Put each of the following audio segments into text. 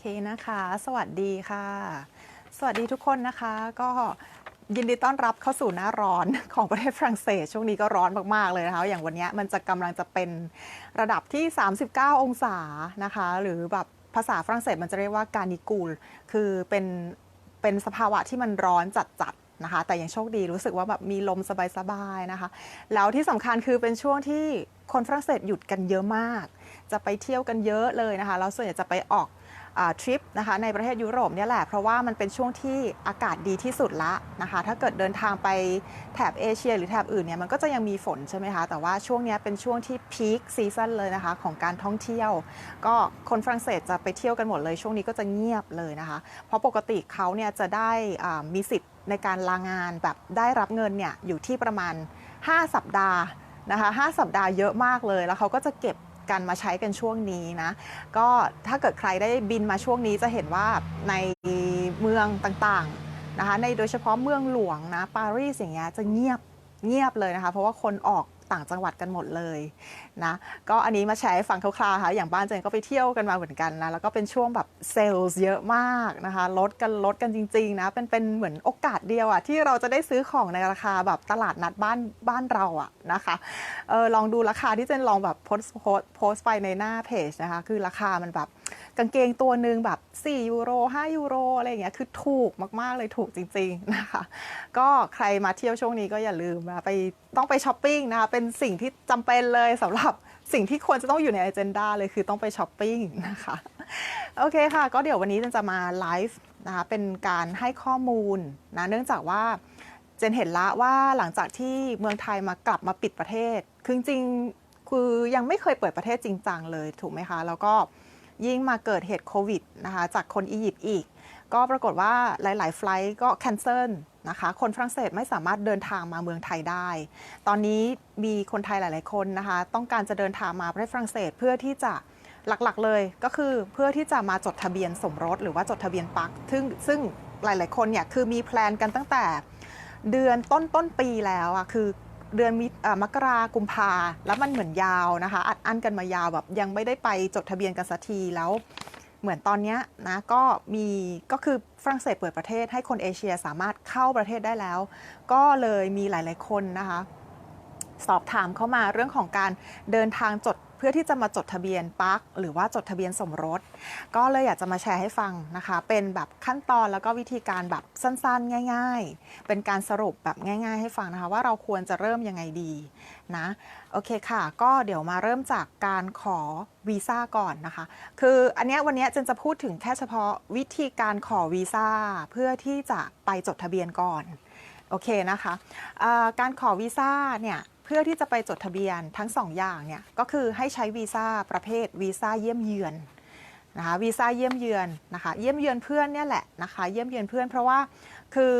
เคนะคะ สวัสดีค่ะ สวัสดีทุกคนนะคะ ก็ยินดีต้อนรับเข้าสู่หน้าร้อนของประเทศฝรั่งเศส ช่วงนี้ก็ร้อนมาก ๆ เลยนะคะ อย่างวันนี้มันจะกำลังจะเป็นระดับที่ 39 องศานะคะ หรือแบบภาษาฝรั่งเศสมันจะเรียกว่าการนิกูล คือเป็นเป็นสภาวะที่มันร้อนจัดๆนะคะ แต่ยังโชคดีรู้สึกว่าแบบมีลมสบายๆนะคะ แล้วที่สำคัญคือเป็นช่วงที่คนฝรั่งเศสหยุดกันเยอะมาก จะไปเที่ยวกันเยอะเลยนะคะ แล้วส่วนใหญ่จะไปออก ทริปนะคะในประเทศยุโรปเนี่ยแหละเพราะว่ามันเป็นช่วงที่อากาศดีที่สุดละนะคะถ้าเกิดเดินทางไปแถบเอเชีย หรือแถบอื่นเนี่ยมันก็จะยังมีฝนใช่ไหมคะแต่ว่าช่วงนี้เป็นช่วงที่พีคซีซันเลยนะคะของการท่องเที่ยว ก็คนฝรั่งเศสจะไปเที่ยวกันหมดเลยช่วงนี้ก็จะเงียบเลยนะคะ เพราะปกติเขาเนี่ยจะได้มีสิทธิ์ในการลางานแบบได้รับเงินเนี่ยอยู่ที่ประมาณ 5 สัปดาห์นะคะ5สัปดาห์เยอะมากเลยแล้วเขาก็จะเก็บ กันมาใช้กันช่วงนี้นะ ก็ถ้าเกิดใครได้บินมาช่วงนี้จะเห็นว่าในเมืองต่างๆนะคะในโดยเฉพาะเมืองหลวงนะปารีสอย่างเงี้ยจะเงียบเงียบเลยนะคะ เพราะว่าคนออก ต่างจังหวัดกันหมดเลยนะก็อันนี้มาแชร์ให้ฟังคร่าวๆค่ะอย่างบ้านเจนก็ไปเที่ยวกันมาเหมือนกันนะแล้วก็เป็นช่วงแบบเซลล์เยอะมากนะคะลดกันลดกันจริงๆนะเป็นเป็นเหมือนโอกาสเดียวอะที่เราจะได้ซื้อของในราคาแบบตลาดนัดบ้านบ้านเราอะนะคะเออลองดูราคาที่เจนลองแบบโพสโพสโพสไปในหน้าเพจนะคะคือราคามันแบบ กางเกงตัวหนึ่งแบบ 4 ยูโร 5 ยูโรอะไรอย่างเงี้ยคือถูกมากๆเลยถูกจริงๆนะคะก็ใครมาเที่ยวช่วงนี้ก็อย่าลืมนะไปต้องไปช้อปปิ้งนะคะเป็นสิ่งที่จำเป็นเลยสำหรับสิ่งที่ควรจะต้องอยู่ใน a เจนดาเลยคือต้องไปช้อปปิ้งนะคะโอเคค่ะ ก็เดี๋ยววันนี้จะมาไลฟ์นะคะเป็นการให้ข้อมูลนะเนื่องจากว่าเจนเห็นละว่าหลังจากที่เมืองไทยมากลับมาปิดประเทศ คือจริงคือยังไม่เคยเปิดประเทศจริงจังเลยถูกไหมคะ แล้วก็ ยิ่งมาเกิดเหตุโควิดนะคะจากคนอียิปต์อีก ก็ปรากฏว่าหลาย ๆ ไฟล์ก็แคนเซิลนะคะ คนฝรั่งเศสไม่สามารถเดินทางมาเมืองไทยได้ ตอนนี้มีคนไทยหลาย ๆ คนนะคะ ต้องการจะเดินทางมาประเทศฝรั่งเศสเพื่อที่จะหลัก ๆ เลยก็คือเพื่อที่จะมาจดทะเบียนสมรสหรือว่าจดทะเบียนปักซึ่งซึ่งหลาย ๆ คนเนี่ยคือมีแพลนกันตั้งแต่เดือนต้นต้นปีแล้วอะคือ เดือนมิอ่ามกรากุมภาแล้วมันเหมือนยาวนะคะ อัดอั้นกันมายาวแบบยังไม่ได้ไปจดทะเบียนกันสักทีแล้ว เหมือนตอนนี้นะก็มีก็คือฝรั่งเศสเปิดประเทศให้คนเอเชียสามารถเข้าประเทศได้แล้ว ก็เลยมีหลาย ๆ คนนะคะ สอบถามเข้ามาเรื่องของการเดินทางจด เพื่อที่จะมาจดทะเบียนปักหรือว่าจดทะเบียนสมรส ก็เลยอยากจะมาแชร์ให้ฟังนะคะ เป็นแบบขั้นตอนแล้วก็วิธีการแบบสั้นๆ ง่าย ๆ เป็นการสรุปแบบง่าย ๆ ให้ฟังนะคะ ว่าเราควรจะเริ่มยังไงดีนะโอเคค่ะ ก็เดี๋ยวมาเริ่มจากการขอวีซ่าก่อนนะคะ คืออันนี้วันนี้เจนจะพูดถึงแค่เฉพาะวิธีการขอวีซ่าเพื่อที่จะไปจดทะเบียนก่อนโอเคนะคะะการขอวีซ่าเนี่ย พื่อที่จะไปจดทะเบียนทั้ง 2 อย่างเนี่ยก็คือให้ใช้วีซ่าประเภทวีซ่าเยี่ยมเยือนนะคะวีซ่าเยี่ยมเยือนนะคะเยี่ยมเยือนเพื่อนเนี่ยแหละนะคะเยี่ยมเยือนเพื่อนเพราะว่าคือ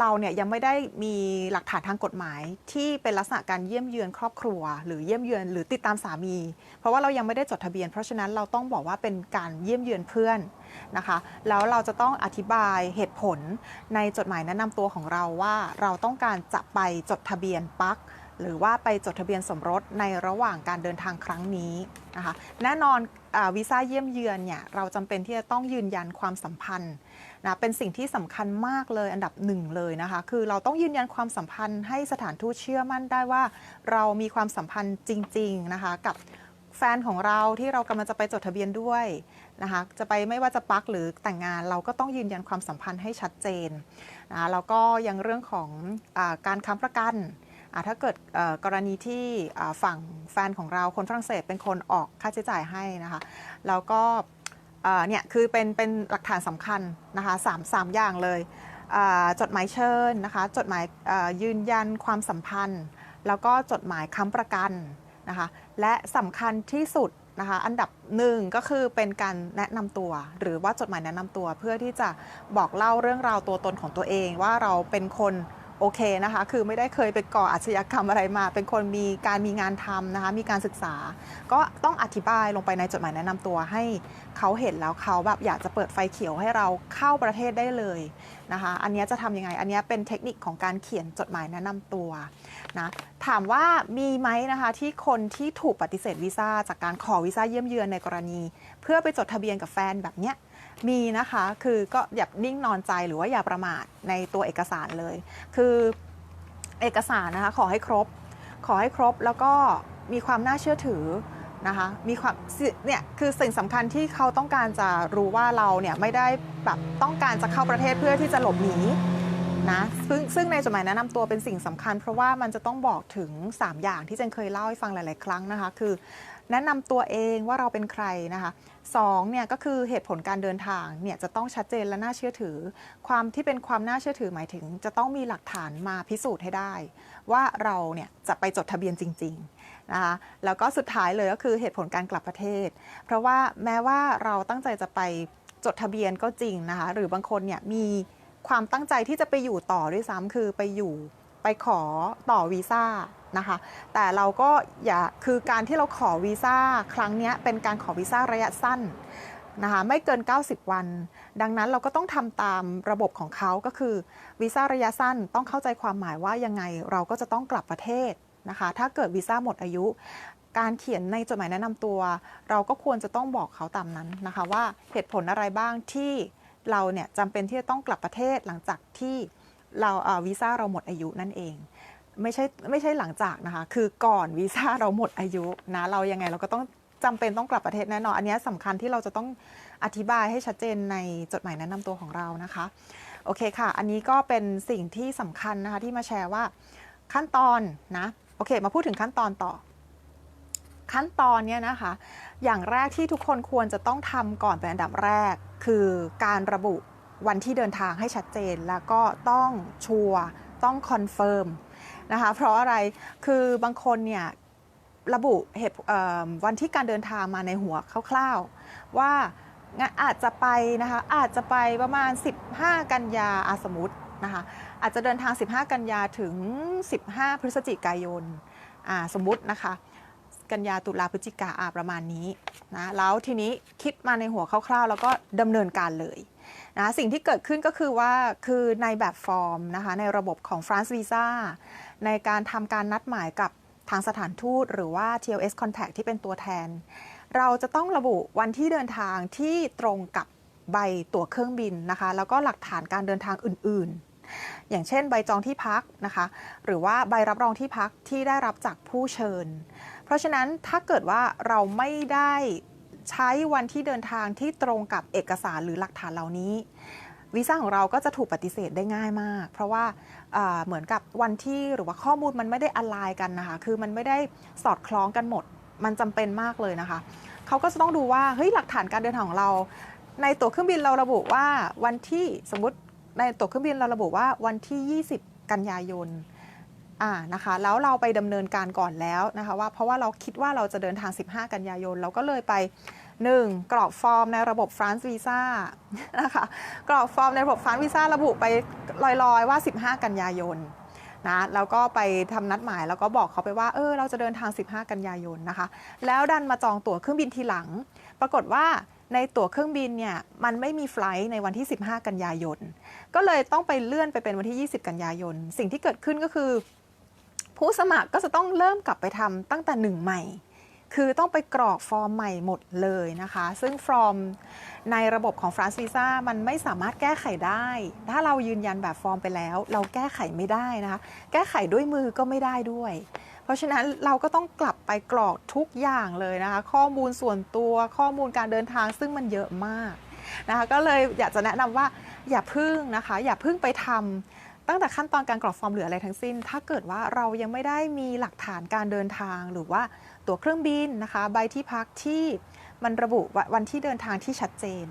เราเนี่ยยังไม่ได้มีหลักฐานทางกฎหมาย ที่เป็นลักษณะการเยี่ยมเยือนครอบครัว หรือเยี่ยมเยือนหรือติดตามสามี เพราะว่าเรายังไม่ได้จดทะเบียน เพราะฉะนั้นเราต้องบอกว่าเป็นการเยี่ยมเยือนเพื่อนนะคะแล้วเราจะต้องอธิบายเหตุผลในจดหมายแนะนำตัวของเราว่า เราต้องการจะไปจดทะเบียนปัก หรือว่าไปจดทะเบียนสมรสในระหว่างการเดินทางครั้งนี้นะคะแน่นอนวีซ่าเยี่ยมเยือนเนี่ยเราจำเป็นที่จะต้องยืนยันความสัมพันธ์นะเป็นสิ่งที่สำคัญมากเลยอันดับหนึ่งเลยนะคะ คือเราต้องยืนยันความสัมพันธ์ให้สถานทูตเชื่อมั่นได้ว่า เรามีความสัมพันธ์จริง ๆ นะคะกับแฟนของเราที่เรากำลังจะไปจดทะเบียนด้วยนะคะจะไปไม่ว่าจะปักหรือแต่งงานเราก็ต้องยืนยันความสัมพันธ์ให้ชัดเจนนะแล้วก็ยังเรื่องของอการค้ำประกัน ถ้าเกิดกรณีที่ฝั่งแฟนของเราคนฝรั่งเศสเป็นคนออกค่าใช้จ่ายให้นะคะ แล้วก็เนี่ยคือเป็นเป็นหลักฐานสำคัญนะคะสามสามอย่างเลยจดหมายเชิญนะคะจดหมายยืนยันความสัมพันธ์ แล้วก็จดหมายค้ำประกันนะคะและสำคัญที่สุดนะคะอันดับหนึ่งก็คือเป็นการแนะนำตัว หรือว่าจดหมายแนะนำตัวเพื่อที่จะบอกเล่าเรื่องราวตัวตนของตัวเองว่าเราเป็นคน โอเคนะคะ คือไม่ได้เคยไปก่ออาชญากรรมอะไรมา เป็นคนมีการมีงานทำนะคะ มีการศึกษา ก็ต้องอธิบายลงไปในจดหมายแนะนำตัวให้เขาเห็นแล้วเขาแบบอยากจะเปิดไฟเขียวให้เราเข้าประเทศได้เลยนะคะ อันนี้จะทำยังไง อันนี้เป็นเทคนิคของการเขียนจดหมายแนะนำตัวนะ ถามว่ามีไหมนะคะที่คนที่ถูกปฏิเสธวีซ่าจากการขอวีซ่าเยี่ยมเยือนในกรณี เพื่อไปจดทะเบียนกับแฟนแบบเนี้ย มีนะคะคือก็อย่านิ่งนอนใจหรือว่าอย่าประมาทในตัวเอกสารเลย คือเอกสารนะคะขอให้ครบ ขอให้ครบแล้วก็มีความน่าเชื่อถือนะคะมีความเนี่ยคือสิ่งสำคัญที่เขาต้องการจะรู้ว่าเราเนี่ยไม่ได้แบบต้องการจะเข้าประเทศเพื่อที่จะหลบหนีนะซึ่งซึ่งในจดหมายแนะนำตัวเป็นสิ่งสำคัญ เพราะว่ามันจะต้องบอกถึง 3 อย่างที่เจนเคยเล่าให้ฟังหลาย ๆ ครั้งนะคะ คือ แนะนำตัวเองว่าเราเป็นใครนะคะสองเนี่ยก็คือเหตุผลการเดินทางเนี่ยจะต้องชัดเจนและน่าเชื่อถือ ความที่เป็นความน่าเชื่อถือหมายถึง จะต้องมีหลักฐานมาพิสูจน์ให้ได้ ว่าเราเนี่ยจะไปจดทะเบียนจริงๆนะคะแล้วก็สุดท้ายเลยก็คือเหตุผลการกลับประเทศ เพราะว่าแม้ว่าเราตั้งใจจะไปจดทะเบียนก็จริงนะคะหรือบางคนเนี่ยมีความตั้งใจที่จะไปอยู่ต่อด้วยซ้ำคือไปอยู่ไปขอต่อวีซ่า นะคะ แต่เราก็อย่าคือการที่เราขอวีซ่าครั้งนี้เป็นการขอวีซ่าระยะสั้นนะคะไม่เกิน 90 วัน ดังนั้นเราก็ต้องทำตามระบบของเขาก็คือวีซ่าระยะสั้นต้องเข้าใจความหมายว่ายังไงเราก็จะต้องกลับประเทศนะคะ ถ้าเกิดวีซ่าหมดอายุ การเขียนในจดหมายแนะนำตัว เราก็ควรจะต้องบอกเขาตามนั้นนะคะว่าเหตุผลอะไรบ้างที่เราเนี่ยจำเป็นที่จะต้องกลับประเทศหลังจากที่เราวีซ่าเราหมดอายุนั่นเอง ไม่ใช่ไม่ใช่หลังจากนะคะ คือก่อนวีซ่าเราหมดอายุนะเรายังไงเราก็ต้องจำเป็นต้องกลับประเทศแน่นอนอันนี้ยสำคัญที่เราจะต้องอธิบายให้ชัดเจนในจดหมายแนะนำตัวของเรานะคะโอเคค่ะ อันนี้ก็เป็นสิ่งที่สำคัญนะคะที่มาแชร์ว่าขั้นตอนนะโอเค มาพูดถึงขั้นตอนต่อ ขั้นตอนเนี่ยนะคะ อย่างแรกที่ทุกคนควรจะต้องทำก่อนเป็นอันดับแรก คือการระบุวันที่เดินทางให้ชัดเจน แล้วก็ต้องชัวร์ ต้องคอนเฟิร์มนะคะเพราะอะไรคือบางคนเนี่ยระบุเหตุวันที่การเดินทางมาในหัวคร่าวๆ ว่าอาจจะไปนะคะอาจจะไปประมาณ 15 กันยาอาสมมตินะคะอาจจะเดินทาง 15 กันยาถึง 15 พฤศจิกายนสมมตินะคะกันยาตุลาพฤศจิกาอาประมาณนี้นะแล้วทีนี้คิดมาในหัวคร่าวๆ แล้วก็ดำเนินการเลย นะสิ่งที่เกิดขึ้นก็คือว่าคือในแบบฟอร์มนะคะในระบบของ France Visa ในการทำการนัดหมายกับทางสถานทูต หรือว่า TLS Contact ที่เป็นตัวแทน เราจะต้องระบุวันที่เดินทางที่ตรงกับใบตั๋วเครื่องบินนะคะ แล้วก็หลักฐานการเดินทางอื่นๆ อย่างเช่น ใบจองที่พักนะคะ หรือว่าใบรับรองที่พักที่ได้รับจากผู้เชิญ เพราะฉะนั้นถ้าเกิดว่าเราไม่ได้ ใช้วันที่เดินทางที่ตรงกับเอกสารหรือหลักฐานเหล่านี้วีซ่าของเราก็จะถูกปฏิเสธได้ง่ายมาก เพราะว่าเหมือนกับวันที่หรือว่าข้อมูลมันไม่ได้อลายกันนะคะ คือมันไม่ได้สอดคล้องกันหมด มันจำเป็นมากเลยนะคะ เขาก็จะต้องดูว่าเฮ้ยหลักฐานการเดินทางของเรา ในตั๋วเครื่องบินเราระบุว่าวันที่สมมติในตั๋วเครื่องบินเราระบุว่าวันที่ 20 กันยายน อ่านะคะแล้วเราไปดำเนินการก่อนแล้วนะคะว่าเพราะว่าเราคิดว่าเราจะเดินทาง 15 กันยายน เราก็เลยไป 1. กรอกฟอร์มในระบบ France Visa นะคะกรอกฟอร์มในระบบ France Visa ระบุไปลอยๆ ว่า 15 กันยายนนะแล้วก็ไปทำนัดหมายแล้วก็บอกเขาไปว่าเออเราจะเดินทาง 15 กันยายนนะคะ แล้วดันมาจองตั๋วเครื่องบินทีหลัง ปรากฏว่าในตั๋วเครื่องบินเนี่ยมันไม่มีไฟล์ในวันที่ 15 กันยายน ก็เลยต้องไปเลื่อนไปเป็นวันที่ 20 กันยายน สิ่งที่เกิดขึ้นก็คือ ผู้สมัครก็จะต้องเริ่มกลับไปทำตั้งแต่หนึ่งใหม่ คือต้องไปกรอกฟอร์มใหม่หมดเลยนะคะ ซึ่งฟอร์มในระบบของ France Visa มันไม่สามารถแก้ไขได้ ถ้าเรายืนยันแบบฟอร์มไปแล้ว เราแก้ไขไม่ได้นะคะ แก้ไขด้วยมือก็ไม่ได้ด้วย เพราะฉะนั้นเราก็ต้องกลับไปกรอกทุกอย่างเลยนะคะ ข้อมูลส่วนตัวข้อมูลการเดินทางซึ่งมันเยอะมากนะคะก็เลยอยากจะแนะนำว่าอย่าพึ่งนะคะ อย่าพึ่งไปทำ ตั้งแต่ขั้นตอนการกรอกฟอร์มหรืออะไรทั้งสิ้น ถ้าเกิดว่าเรายังไม่ได้มีหลักฐานการเดินทาง หรือว่าตั๋วเครื่องบินนะคะ ใบที่พักที่มันระบุวันที่เดินทางที่ชัดเจน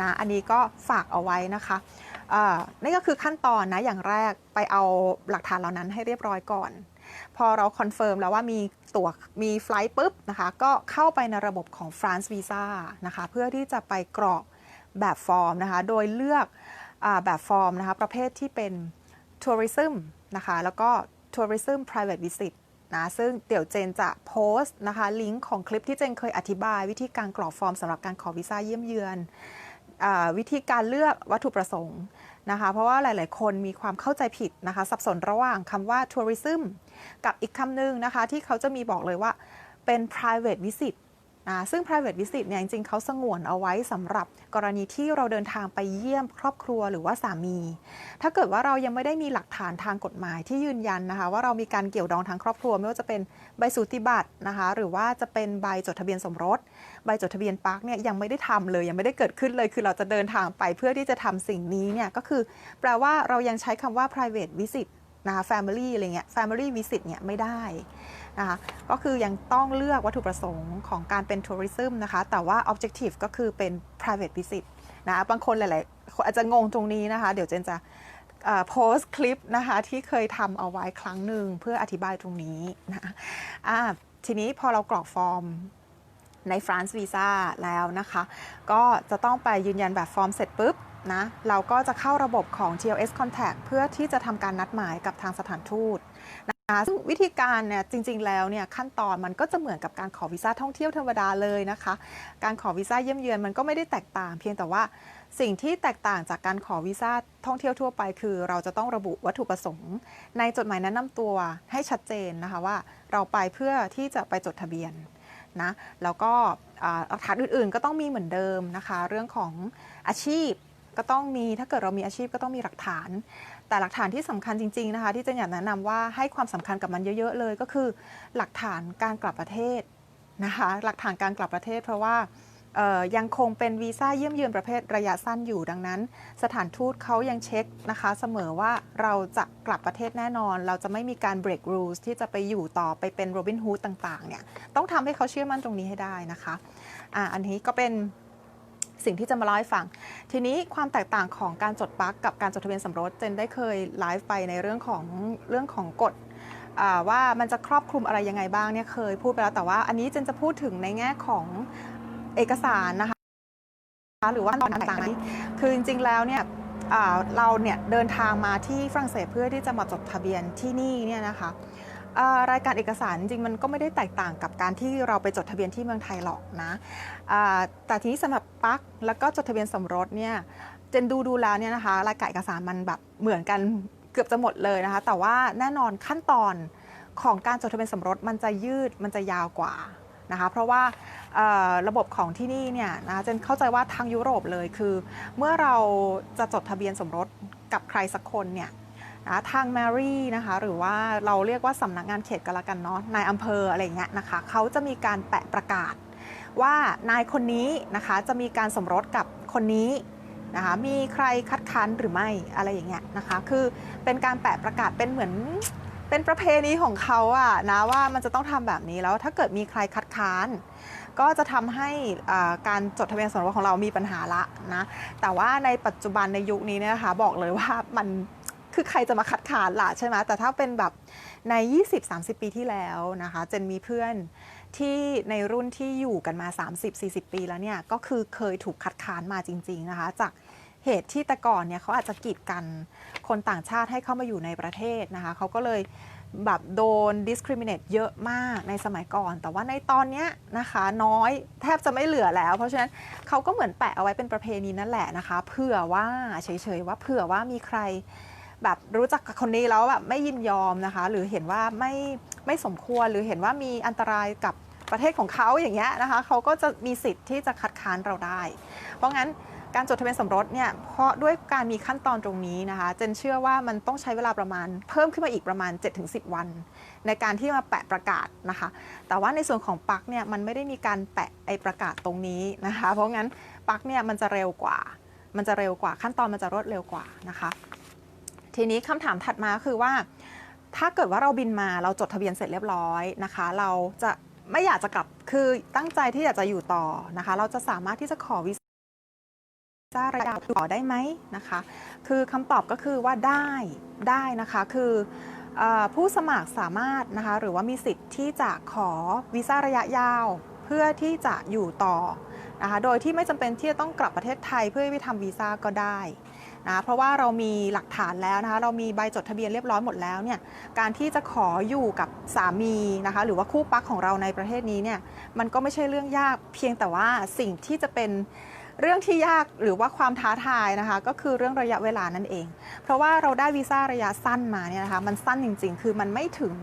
นะอันนี้ก็ฝากเอาไว้นะคะอ่านี่ก็คือขั้นตอนนะอย่างแรกไปเอาหลักฐานเหล่านั้นให้เรียบร้อยก่อน พอเราคอนเฟิร์มแล้วว่ามีตั๋วมีไฟล์ปุ๊บนะคะก็เข้าไปในระบบของ France Visa นะคะเพื่อที่จะไปกรอกแบบฟอร์มนะคะโดยเลือกอแบบฟอร์มนะคะประเภทที่เป็น Tourism นะคะ แล้วก็ Tourism Private Visit นะซึ่งเดี๋ยวเจนจะโพสต์นะคะ ลิงก์ของคลิปที่เจนเคยอธิบาย วิธีการกรอกฟอร์มสำหรับการขอวีซ่าเยี่ยมเยือนอวิธีการเลือกวัตถุประสงค์นะคะ เพราะว่าหลายๆ คนมีความเข้าใจผิดนะคะ สับสนระหว่างคำว่า tourism กับอีกคำหนึ่งนะคะ ที่เขาจะมีบอกเลยว่าเป็น private visit ซึ่ง private visit เนี่ยจริงๆเขาสงวนเอาไว้สำหรับกรณีที่เราเดินทางไปเยี่ยมครอบครัวหรือว่าสามี ถ้าเกิดว่าเรายังไม่ได้มีหลักฐานทางกฎหมายที่ยืนยันนะคะ ว่าเรามีการเกี่ยวดองทางครอบครัว ไม่ว่าจะเป็นใบสูติบัตรนะคะ หรือว่าจะเป็นใบจดทะเบียนสมรส ใบจดทะเบียนปาร์คเนี่ยยังไม่ได้ทำเลยยังไม่ได้เกิดขึ้นเลย คือเราจะเดินทางไปเพื่อที่จะทำสิ่งนี้เนี่ยก็คือ แปลว่าเรายังใช้คำว่า private visit นะคะ family อะไรเงี้ย family visit เนี่ยไม่ได้นะคะก็คือยังต้องเลือกวัตถุประสงค์ของการเป็น tourism นะคะ แต่ว่า objective ก็คือเป็น private visit นะบางคนหลายๆ อาจจะงงตรงนี้นะคะ เดี๋ยวเจนจะโพสคลิปนะคะที่เคยทำเอาไว้ครั้งหนึ่งเพื่ออธิบายตรงนี้นะอ่าทีนี้พอเรากรอกฟอร์มใน France Visa แล้วนะคะ ก็จะต้องไปยืนยันแบบฟอร์มเสร็จปุ๊บ นะเราก็จะเข้าระบบของ TLS Contact เพื่อที่จะทำการนัดหมายกับทางสถานทูตนะคะซึ่งวิธีการเนี่ยจริง ๆ แล้วเนี่ยขั้นตอนมันก็จะเหมือนกับการขอวีซ่าท่องเที่ยวธรรมดาเลยนะคะ การขอวีซ่าเยี่ยมเยือนมันก็ไม่ได้แตกต่าง เพียงแต่ว่าสิ่งที่แตกต่างจากการขอวีซ่าท่องเที่ยวทั่วไป คือ เราจะต้องระบุวัตถุประสงค์ ในจดหมายแนะนำตัวให้ชัดเจนนะคะว่าเราไปเพื่อที่จะไปจดทะเบียนนะแล้วก็หลักฐานอื่นๆ ก็ต้องมีเหมือนเดิมนะคะ เรื่องของอาชีพ ก็ต้องมีถ้าเกิดเรามีอาชีพก็ต้องมีหลักฐาน แต่หลักฐานที่สำคัญจริง ๆนะคะ ที่จะอยากแนะนำว่าให้ความสำคัญกับมันเยอะ ๆ เลย ก็คือหลักฐานการกลับประเทศนะคะ หลักฐานการกลับประเทศ เพราะว่ายังคงเป็นวีซ่าเยี่ยมเยือนประเภทระยะสั้นอยู่ดังนั้น สถานทูตเขายังเช็คนะคะเสมอว่าเราจะกลับประเทศแน่นอน เราจะไม่มีการ break rules ที่จะไปอยู่ต่อไปเป็นโรบินฮูดต่างๆเนี่ยต้องทำให้เขาเชื่อมั่นตรงนี้ให้ได้นะคะอ่าอันนี้ก็เป็น สิ่งที่จะมาเล่าให้ฟัง ทีนี้ความแตกต่างของการจดปักกับการจดทะเบียนสมรสเจนได้เคยไลฟ์ไปในเรื่องของเรื่องของกฎว่ามันจะครอบคลุมอะไรยังไงบ้างเนี่ยเคยพูดไปแล้วแต่ว่าอันนี้เจนจะพูดถึงในแง่ของเอกสารนะคะหรือว่าตอนต่างๆคือจริงๆแล้วเนี่ยเราเนี่ยเดินทางมาที่ฝรั่งเศสเพื่อที่จะมาจดทะเบียนที่นี่เนี่ยนะคะ รายการเอกสารจริงมันก็ไม่ได้แตกต่างกับการที่เราไปจดทะเบียนที่เมืองไทยหรอกนะแต่ทีนี้สำหรับปักแล้วก็จดทะเบียนสมรสเนี่ยเจนดูดูแล้วเนี่ยนะคะรายการเอกสารมันแบบเหมือนกันเกือบจะหมดเลยนะคะ แต่ว่าแน่นอนขั้นตอนของการจดทะเบียนสมรสมันจะยืดมันจะยาวกว่านะคะเพราะว่าระบบของที่นี่เนี่ยนะเจนเข้าใจว่าทางยุโรปเลยคือ เมื่อเราจะจดทะเบียนสมรสกับใครสักคนเนี่ย นะทางแมรี่นะคะหรือว่าเราเรียกว่าสำนักงานเขตก็แล้วกันเนาะนายอำเภออะไรเงี้ยนะคะเขาจะมีการแปะประกาศ ว่านายคนนี้นะคะจะมีการสมรสกับคนนี้นะคะมีใครคัดค้านหรือไม่อะไรอย่างเงี้ยนะคะคือเป็นการแปะประกาศเป็นเหมือนเป็นประเพณีของเขาอะนะว่ามันจะต้องทำแบบนี้แล้วถ้าเกิดมีใครคัดค้าน ก็จะทำให้การจดทะเบียนสมรสของเรามีปัญหาละนะแต่ว่าในปัจจุบันในยุคนี้เนี่ยนะคะบอกเลยว่ามัน คือใครจะมาคัดค้านล่ะใช่ไหมแต่ถ้าเป็นแบบใน 20-30 ปีที่แล้วนะคะเจนมีเพื่อนที่ในรุ่นที่อยู่กันมา 30-40 ปีแล้วเนี่ยก็คือเคยถูกคัดค้านมาจริง ๆนะคะ จากเหตุที่แต่ก่อนเนี่ยเขาอาจจะกีดกันคนต่างชาติให้เข้ามาอยู่ในประเทศนะคะเขาก็เลยแบบโดน discriminate เยอะมากในสมัยก่อน แต่ว่าในตอนเนี้ยนะคะน้อยแทบจะไม่เหลือแล้ว เพราะฉะนั้นเขาก็เหมือนแปะเอาไว้เป็นประเพณีนั่นแหละนะคะ เผื่อว่าเฉยๆว่าเผื่อว่ามีใคร แบบรู้จักกับคนนี้แล้วแบบไม่ยินยอมนะคะ หรือเห็นว่าไม่ไม่สมควรหรือเห็นว่ามีอันตรายกับประเทศของเขาอย่างเงี้ยนะคะเขาก็จะมีสิทธิ์ที่จะคัดค้านเราได้ เพราะงั้นการจดทะเบียนสมรสเนี่ยเพราะด้วยการมีขั้นตอนตรงนี้นะคะเจนเชื่อว่ามันต้องใช้เวลาประมาณ เพิ่มขึ้นมาอีกประมาณ 7-10 วัน ในการที่มาแปะประกาศนะคะ แต่ว่าในส่วนของปักเนี่ยมันไม่ได้มีการแปะไอประกาศตรงนี้นะคะ เพราะงั้นปักเนี่ยมันจะเร็วกว่า มันจะเร็วกว่าขั้นตอนมันจะรวดเร็วกว่านะคะ ทีนี้คำถามถัดมาคือว่า ถ้าเกิดว่าเราบินมาเราจดทะเบียนเสร็จเรียบร้อยนะคะ เราจะไม่อยากจะกลับคือตั้งใจที่อยากจะอยู่ต่อนะคะ เราจะสามารถที่จะขอวีซ่าระยะต่อได้ไหมนะคะ คือคำตอบก็คือว่าได้ได้นะคะคือออผู้สมัครสามารถนะคะหรือว่ามีสิทธิ์ที่จะขอวีซ่าระยะยาว เพื่อที่จะอยู่ต่อนะคะโดยที่ไม่จำเป็นที่จะต้องกลับประเทศไทยเพื่อไปทำวีซ่าก็ได้ นะเพราะว่าเรามีหลักฐานแล้วนะคะเรามีใบจดทะเบียนเรียบร้อยหมดแล้วเนี่ยการที่จะขออยู่กับสามีนะคะหรือว่าคู่ปักของเราในประเทศนี้เนี่ยมันก็ไม่ใช่เรื่องยากเพียงแต่ว่าสิ่งที่จะเป็นเรื่องที่ยากหรือว่าความท้าทายนะคะ ก็คือเรื่องระยะเวลานั่นเอง เพราะว่าเราได้วีซ่าระยะสั้นมาเนี่ยนะคะมันสั้นจริง ๆ คือมันไม่ถึง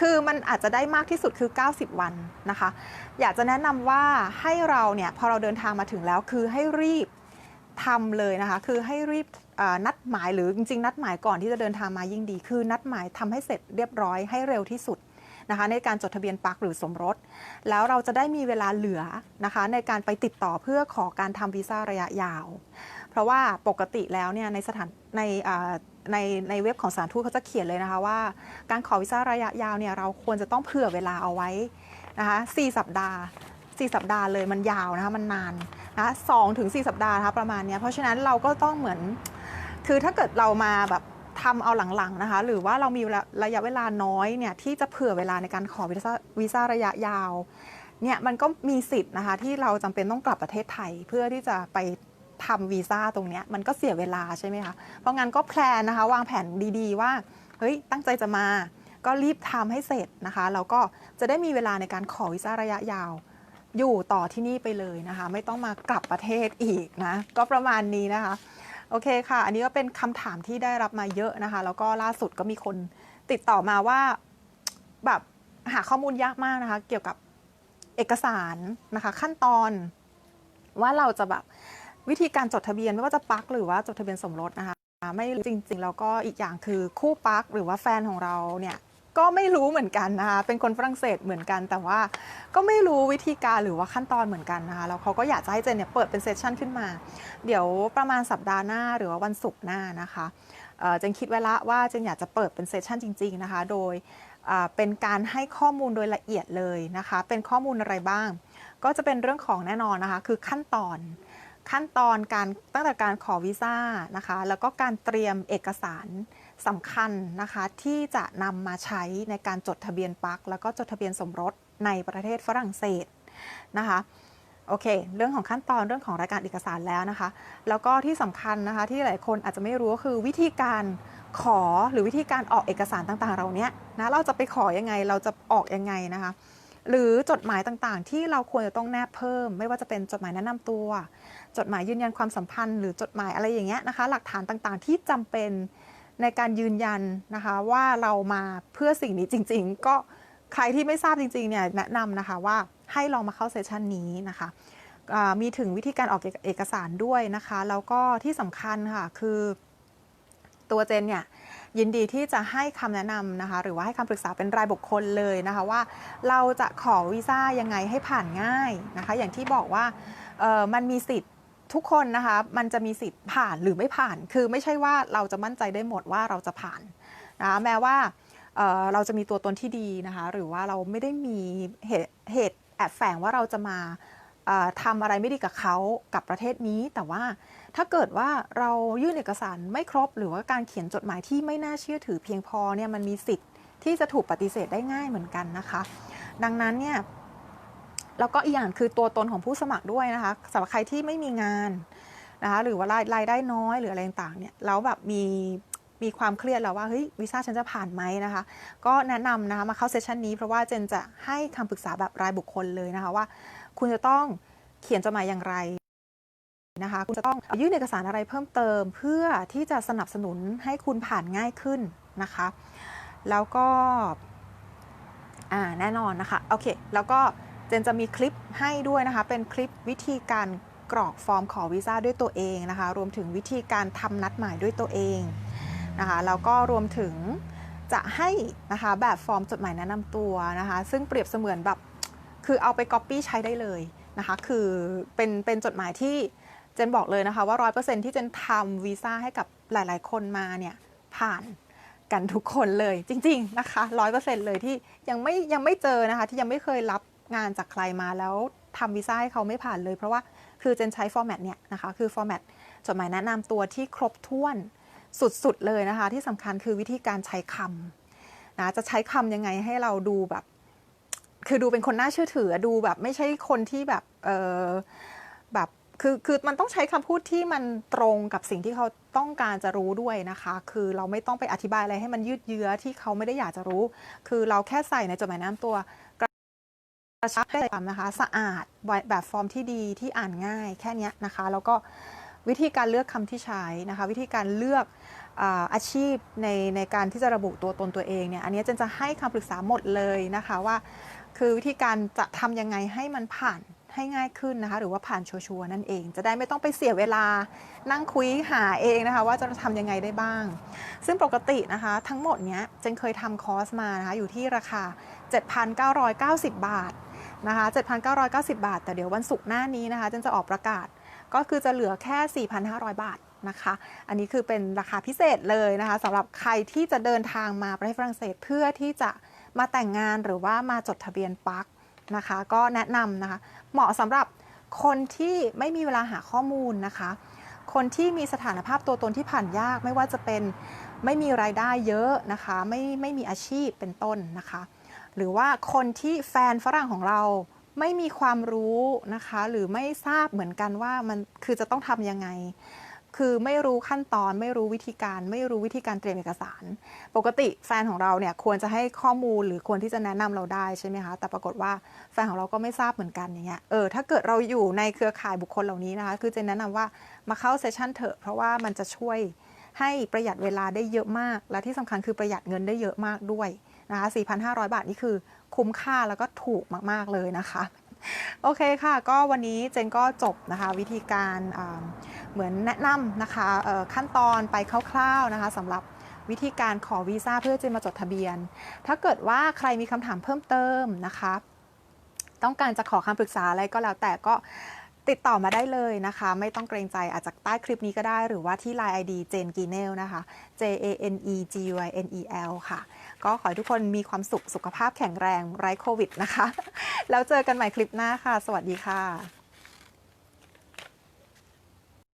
คือมันอาจจะได้มากที่สุดคือ 90 วันนะคะ อยากจะแนะนำว่าให้เราเนี่ยพอเราเดินทางมาถึงแล้วคือให้รีบ ทำเลยนะคะ คือให้รีบนัดหมายหรือจริงๆ นัดหมายก่อนที่จะเดินทางมายิ่งดี คือนัดหมายทำให้เสร็จเรียบร้อยให้เร็วที่สุดนะคะในการจดทะเบียนปักหรือสมรส แล้วเราจะได้มีเวลาเหลือนะคะในการไปติดต่อเพื่อขอการทำวีซ่าระยะยาว เพราะว่าปกติแล้วเนี่ยในสถานในในในเว็บของสานทูตเขาจะเขียนเลยนะคะว่า การขอวีซ่าระยะยาวเนี่ยเราควรจะต้องเผื่อเวลาเอาไว้นะคะ4สัปดาห์ 4 สัปดาห์เลยมันยาวนะคะมันนานนะสองถึง4สัปดาห์นะคะประมาณเนี้ยเพราะฉะนั้นเราก็ต้องเหมือน คือถ้าเกิดเรามาแบบทำเอาหลังๆนะคะ หรือว่าเรามีระยะเวลาน้อยเนี่ยที่จะเผื่อเวลาในการขอวีซ่าวีซ่าระยะยาวเนี่ยมันก็มีสิทธิ์นะคะที่เราจำเป็นต้องกลับประเทศไทยเพื่อที่จะไปทำวีซ่าตรงเนี้ยมันก็เสียเวลาใช่ไหมคะ เพราะงั้นก็แพลนนะคะ วางแผนดีๆ ว่าเฮ้ยตั้งใจจะมาก็รีบทำให้เสร็จนะคะแล้วก็จะได้มีเวลาในการขอวีซ่าระยะยาว อยู่ต่อที่นี่ไปเลยนะคะ ไม่ต้องมากลับประเทศอีกนะ ก็ประมาณนี้นะคะ โอเคค่ะ อันนี้ก็เป็นคำถามที่ได้รับมาเยอะนะคะ แล้วก็ล่าสุดก็มีคนติดต่อมาว่าแบบหาข้อมูลยากมากนะคะ เกี่ยวกับเอกสารนะคะ ขั้นตอนว่าเราจะแบบวิธีการจดทะเบียนไม่ว่าจะปักหรือว่าจดทะเบียนสมรสนะคะ ไม่รู้จริงๆแล้วก็อีกอย่างคือคู่ปักหรือว่าแฟนของเราเนี่ย ก็ไม่รู้เหมือนกันนะคะเป็นคนฝรั่งเศสเหมือนกันแต่ว่า ก็ไม่รู้วิธีการหรือว่าขั้นตอนเหมือนกันนะคะแล้วเขาก็อยากจะให้เจนเนี่ยเปิดเป็นเซสชันขึ้นมา เดี๋ยวประมาณสัปดาห์หน้าหรือว่าวันศุกร์หน้านะคะเจนคิดไว้ละว่าเจนอยากจะเปิดเป็นเซสชันจริง ๆนะคะ โดยเป็นการให้ข้อมูลโดยละเอียดเลยนะคะ เป็นข้อมูลอะไรบ้าง ก็จะเป็นเรื่องของแน่นอนนะคะ คือขั้นตอนขั้นตอนการตั้งแต่การขอวีซ่านะคะ แล้วก็การเตรียมเอกสาร สำคัญนะคะที่จะนำมาใช้ในการจดทะเบียนปักแล้วก็จดทะเบียนสมรสในประเทศฝรั่งเศสนะคะโอเค เรื่องของขั้นตอนเรื่องของรายการเอกสารแล้วนะคะ แล้วก็ที่สำคัญนะคะที่หลายคนอาจจะไม่รู้ก็คือวิธีการขอหรือวิธีการออกเอกสารต่างๆ เราเนี้ยนะเราจะไปขอยังไงเราจะออกยังไงนะคะ หรือจดหมายต่างๆ ที่เราควรจะต้องแนบเพิ่ม ไม่ว่าจะเป็นจดหมายแนะนำตัว จดหมายยืนยันความสัมพันธ์ หรือจดหมายอะไรอย่างเงี้ยนะคะ หลักฐานต่างๆ ที่จำเป็น ในการยืนยันนะคะว่าเรามาเพื่อสิ่งนี้จริง ๆ ก็ใครที่ไม่ทราบจริงๆเนี่ยแนะนำนะคะว่าให้ลองมาเข้าเซสชันนี้นะคะมีถึงวิธีการออกเอกสารด้วยนะคะแล้วก็ที่สำคัญค่ะคือตัวเจนเนี่ยยินดีที่จะให้คำแนะนำนะคะหรือว่าให้คำปรึกษาเป็นรายบุคคลเลยนะคะว่าเราจะขอวีซ่ายังไงให้ผ่านง่ายนะคะอย่างที่บอกว่ามันมีสิทธิ์ ทุกคนนะคะมันจะมีสิทธิ์ผ่านหรือไม่ผ่าน คือไม่ใช่ว่าเราจะมั่นใจได้หมดว่าเราจะผ่านนะแม้ว่าเเราจะมีตัวตนที่ดีนะคะหรือว่าเราไม่ได้มีเหตุเหตุแอบแฝงว่าเราจะมาทำอะไรไม่ดีกับเขากับประเทศนี้ แต่ว่าถ้าเกิดว่าเรายื่นเอกสารไม่ครบ หรือว่าการเขียนจดหมายที่ไม่น่าเชื่อถือเพียงพอเนี่ยมันมีสิทธิ์ที่จะถูกปฏิเสธได้ง่ายเหมือนกันนะคะ ดังนั้นเนี่ย แล้วก็อีกอย่างคือตัวตนของผู้สมัครด้วยนะคะสำหรับใครที่ไม่มีงานนะคะหรือว่ารายรายได้น้อยหรืออะไรต่างเนี่ยแล้วแบบมีมีความเครียดแล้วว่าเฮ้ยวีซ่าฉันจะผ่านไหมนะคะ ก็แนะนำนะคะมาเข้าเซสชันนี้เพราะว่าเจนจะให้คำปรึกษาแบบรายบุคคลเลยนะคะว่า คุณจะต้องเขียนจดหมายอย่างไรนะคะคุณจะต้องยื่นเอกสารอะไรเพิ่มเติม เพื่อที่จะสนับสนุนให้คุณผ่านง่ายขึ้นนะคะ แล้วก็อ่าแน่นอนนะคะโอเค แล้วก็ เจนจะมีคลิปให้ด้วยนะคะ เป็นคลิปวิธีการกรอกฟอร์มขอวีซ่าด้วยตัวเองนะคะ รวมถึงวิธีการทำนัดหมายด้วยตัวเองนะคะ แล้วก็รวมถึงจะให้นะคะแบบฟอร์มจดหมายแนะนำตัวนะคะ ซึ่งเปรียบเสมือนแบบคือเอาไปก๊อปปี้ใช้ได้เลยนะคะ คือเป็นเป็นจดหมายที่เจนบอกเลยนะคะว่า100%ที่เจนทำวีซ่าให้กับหลาย ๆ คนมาเนี่ยผ่านกันทุกคนเลยจริง ๆ นะคะ100%เลยที่ยังไม่ยังไม่เจอนะคะที่ยังไม่เคยรับ งานจากใครมาแล้วทำวีซ่าให้เขาไม่ผ่านเลย เพราะว่าคือเจนใช้ฟอร์แมตเนี่ยนะคะ คือฟอร์แมตจดหมายแนะนำตัวที่ครบถ้วนสุดๆเลยนะคะ ที่สำคัญคือวิธีการใช้คำนะจะใช้คำยังไงให้เราดูแบบ คือดูเป็นคนน่าเชื่อถือดูแบบไม่ใช่คนที่แบบเออแบบคือคือมันต้องใช้คำพูดที่มันตรงกับสิ่งที่เขาต้องการจะรู้ด้วยนะคะ คือเราไม่ต้องไปอธิบายอะไรให้มันยืดเยื้อที่เขาไม่ได้อยากจะรู้ คือเราแค่ใส่ในจดหมายแนะนำตัว กระชับได้ตามนะคะ สะอาดแบบฟอร์มที่ดีที่อ่านง่ายแค่นี้นะคะ แล้วก็วิธีการเลือกคำที่ใช้นะคะ วิธีการเลือกอาชีพในในการที่จะระบุตัวตนตัวเองเนี่ย อันนี้เจนจะให้คำปรึกษาหมดเลยนะคะว่า คือวิธีการจะทำยังไงให้มันผ่านให้ง่ายขึ้นนะคะ หรือว่าผ่านชัวร์นั่นเอง จะได้ไม่ต้องไปเสียเวลานั่งคุยหาเองนะคะ ว่าจะทำยังไงได้บ้าง ซึ่งปกตินะคะ ทั้งหมดเนี้ยเจนเคยทำคอร์สมานะคะอยู่ที่ราคา 7,990 บาท นะคะ7,990 บาท แต่เดี๋ยววันศุกร์หน้านี้นะคะเจนจะออกประกาศก็คือจะเหลือแค่ 4,500 บาทนะคะ อันนี้คือเป็นราคาพิเศษเลยนะคะสำหรับใครที่จะเดินทางมาประเทศฝรั่งเศสเพื่อที่จะมาแต่งงานหรือว่ามาจดทะเบียนปักนะคะ ก็แนะนำนะคะ เหมาะสำหรับคนที่ไม่มีเวลาหาข้อมูลนะคะ คนที่มีสถานภาพตัวตนที่ผ่านยากไม่ว่าจะเป็นไม่มีรายได้เยอะนะคะ ไม่ไม่มีอาชีพเป็นต้นนะคะ หรือว่าคนที่แฟนฝรั่งของเราไม่มีความรู้นะคะ หรือไม่ทราบเหมือนกันว่ามันคือจะต้องทำยังไง คือไม่รู้ขั้นตอน ไม่รู้วิธีการ ไม่รู้วิธีการเตรียมเอกสาร ปกติแฟนของเราเนี่ยควรจะให้ข้อมูลหรือควรที่จะแนะนำเราได้ใช่ไหมคะแต่ปรากฏว่าแฟนของเราก็ไม่ทราบเหมือนกันอย่างเงี้ยเออถ้าเกิดเราอยู่ในเครือข่ายบุคคลเหล่านี้นะคะ คือจะแนะนำว่ามาเข้าเซสชันเถอะเพราะว่ามันจะช่วย ให้ประหยัดเวลาได้เยอะมาก และที่สำคัญคือประหยัดเงินได้เยอะมากด้วยนะคะ 4,500 บาทนี่คือคุ้มค่าแล้วก็ถูกมาก ๆ เลยนะคะ โอเคค่ะ ก็วันนี้เจนก็จบนะคะ วิธีการเหมือนแนะนำนะคะขั้นตอนไปคร่าวๆนะคะสำหรับวิธีการขอวีซ่าเพื่อจะมาจดทะเบียน ถ้าเกิดว่าใครมีคำถามเพิ่มเติมนะคะ ต้องการจะขอคำปรึกษาอะไรก็แล้วแต่ก็ ติดต่อมาได้เลยนะคะ ไม่ต้องเกรงใจอาจจะใต้คลิปนี้ก็ได้ หรือว่าที่ Line ID เจนกีเนลนะคะ J A N E G U I N E L ค่ะ ก็ขอให้ทุกคนมีความสุขสุขภาพแข็งแรงไร้โควิดนะคะ แล้วเจอกันใหม่คลิปหน้าค่ะ สวัสดีค่ะ